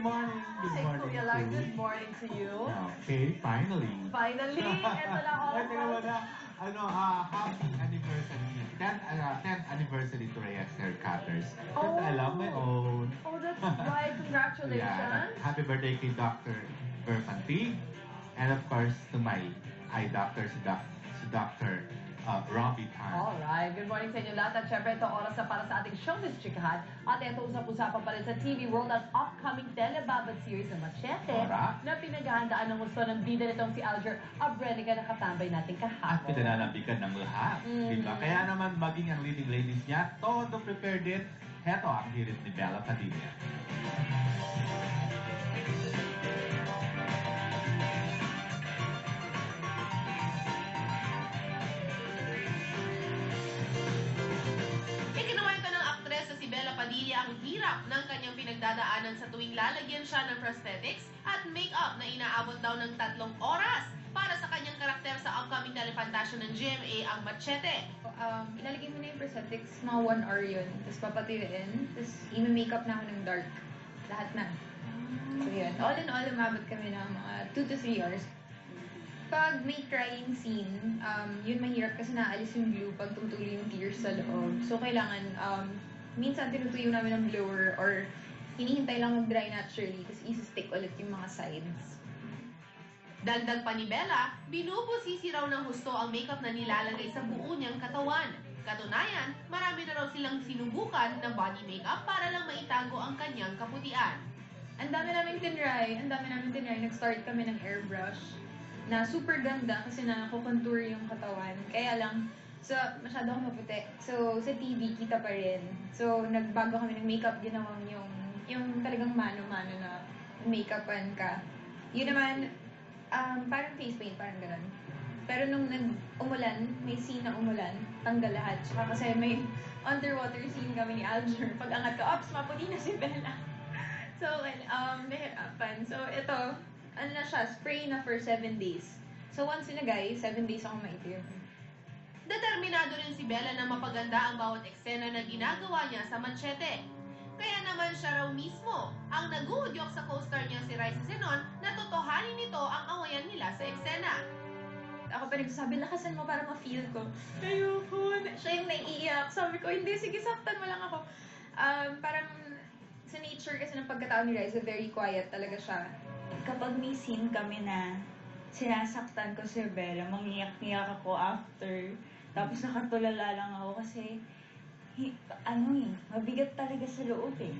Kuya Lark, good morning to you. Okay, finally. Finally, eto na ako. Ito na. Ano, ah, happy anniversary. 10th, uh, 10th anniversary to Reyes Hair Cutters. Oh. I love my own. Oh, that's right. Congratulations. Yeah, happy birthday kay Dr. Berfanti. And of course, to my eye doctor, si, doc, si Dr. Uh, Robbie Tan. Alright, good morning sa inyo lahat. At syempre, ito oras na para sa ating showbiz chikahan. At ito usap-usapan pa rin sa TV World ang upcoming telebabad series na Machete Ora. na pinaghahandaan ng gusto ng bida nitong si Alger Abrenica na katambay natin At kahapon. pinanalabigan ng lahat. Mhm. Diba? Kaya naman maging ang leading ladies niya, todo prepared din. Heto ang hirit ni Bella Padilla. Ang hirap ng kanyang pinagdadaanan sa tuwing lalagyan siya ng prosthetics at make-up na inaabot daw ng tatlong oras para sa kanyang karakter sa upcoming telefantasya ng GMA ang Machete. Um, ilalagay mo na yung prosthetics, mga one hour yun. Tapos papatuyuin. Tapos i-makeup na ako ng dark. Lahat na. So yun. All in all, umabot kami ng mga 2 to 3 hours. Pag may crying scene, um, yun mahirap kasi naalis yung glue pag tumutuloy yung tears sa loob. So kailangan, um, minsan tinutuyo namin ng blower or hinihintay lang mag-dry naturally tapos isi-stick ulit yung mga sides. Dagdag pa ni Bella, binubusisi raw ng husto ang makeup na nilalagay sa buo niyang katawan. Katunayan, marami na raw silang sinubukan na body makeup para lang maitago ang kanyang kaputian. Ang dami namin tinry. Ang dami namin tinry. Nag-start kami ng airbrush na super ganda kasi nako-contour yung katawan. Kaya lang, so, masyado ako maputi. So, sa TV, kita pa rin. So, nagbago kami ng makeup, ginawang yung, yung talagang mano-mano na make-upan ka. Yun naman, um, parang face paint, parang ganun. Pero nung nag-umulan, may scene na umulan, tanggal lahat. Tsaka kasi may underwater scene kami ni Alger. Pag angat ka, ops, maputi na si Bella. So, um, nahirapan. So, ito, ano na siya, spray na for 7 days. So, once sinagay, 7 days ako maitim. Determinado rin si Bella na mapaganda ang bawat eksena na ginagawa niya sa Machete. Kaya naman siya raw mismo ang naguudyok sa co-star niya si Raisa Zenon na totohanin nito ang awayan nila sa eksena. Ako pa nagsasabi, lakasan mo para ma-feel ko. Ayoko. Siya yung naiiyak. Sabi ko, hindi, sige, saktan mo lang ako. Um, parang sa nature kasi ng pagkatao ni Raisa, very quiet talaga siya. kapag may scene kami na sinasaktan ko si Bella, mangiyak-iyak ako after. Tapos nakatulala lang ako kasi, hi, ano eh, mabigat talaga sa loob eh.